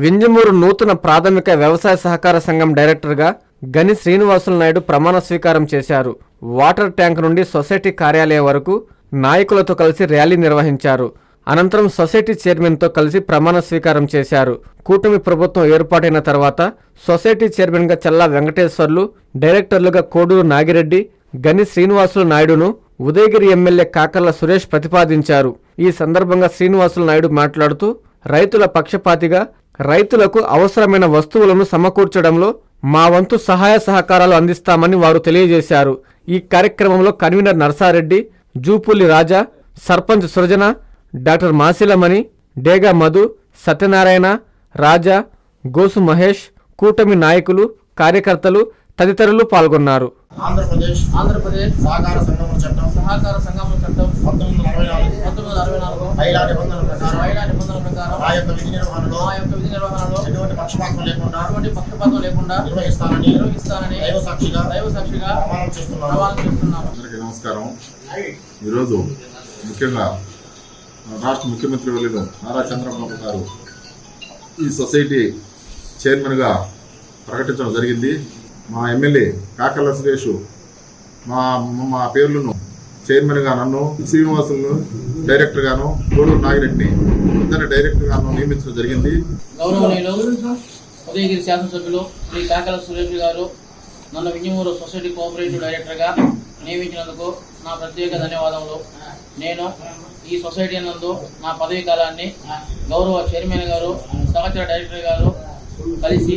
వింజమూరు నూతన ప్రాథమిక వ్యవసాయ సహకార సంఘం డైరెక్టర్గా గని శ్రీనివాసులు నాయుడు ప్రమాణ స్వీకారం చేశారు. వాటర్ ట్యాంక్ నుండి సొసైటీ కార్యాలయం వరకు నాయకులతో కలిసి ర్యాలీ నిర్వహించారు. అనంతరం సొసైటీ చైర్మన్తో కలిసి ప్రమాణ స్వీకారం చేశారు. కూటమి ప్రభుత్వం ఏర్పాటైన తర్వాత సొసైటీ చైర్మన్గా చల్లా వెంకటేశ్వర్లు డైరెక్టర్లుగా కోడూరు నాగిరెడ్డి గని శ్రీనివాసులు నాయుడును ఉదయగిరి ఎమ్మెల్యే కాకర్ల సురేష్ ప్రతిపాదించారు. ఈ సందర్భంగా శ్రీనివాసులు నాయుడు మాట్లాడుతూ రైతుల పక్షపాతిగా రైతులకు అవసరమైన వస్తువులను సమకూర్చడంలో మా వంతు సహాయ సహకారాలు అందిస్తామని వారు తెలియజేశారు. ఈ కార్యక్రమంలో కన్వీనర్ నర్సారెడ్డి జూపూలి రాజా సర్పంచ్ సృజన డాక్టర్ మాసిలమణి డేగా మధు సత్యనారాయణ రాజా గోసు మహేష్ కూటమి నాయకులు కార్యకర్తలు తదితరులు పాల్గొన్నారు. ఆంధ్రప్రదేశ్ ఆంధ్రప్రదేశ్ సహకార సంఘం చట్టం సహకార సంఘముల చట్టం పంతొమ్మిది వందల అరవై నాలుగు పంతొమ్మిది వందల అరవై నాలుగు నిబంధనల ప్రకారం నిబంధనల ప్రకారం నా యొక్క విధి నిర్వహణలో మా యొక్క విధి నిర్వహణలో పక్షపాతం లేకుండా నిర్వహిస్తానని నిర్వహిస్తానని దైవ సాక్షిగా దైవ సాక్షిగా ప్రమాణం చేస్తున్నాను. ప్రమాణం చేస్తున్నాను. అందరికీ నమస్కారం. ఈరోజు ముఖ్యంగా రాష్ట్ర ముఖ్యమంత్రి వర్యులు నారా చంద్రబాబు గారు ఈ సొసైటీ చైర్మన్గా ప్రకటించడం జరిగింది. మా ఎమ్మెల్యే కాకర్ల సురేష్ మా మా పేర్లను చైర్మన్గా నన్ను శ్రీనివాసులను డైరెక్టర్గాను కోడూరు నాగిరెడ్డిని ఇద్దరు డైరెక్టర్గాను నియమించడం జరిగింది. గౌరవనీయులు ఉదయగిరి శాసనసభ్యులు శ్రీ కాకల సురేష్ గారు నన్ను వింజమూరు సొసైటీ కోఆపరేటివ్ డైరెక్టర్గా నియమించినందుకు నా ప్రత్యేక ధన్యవాదములు. నేను ఈ సొసైటీ నందు నా పదవీ కాలాన్ని గౌరవ చైర్మన్ గారు సహచర డైరెక్టర్ గారు కలిసి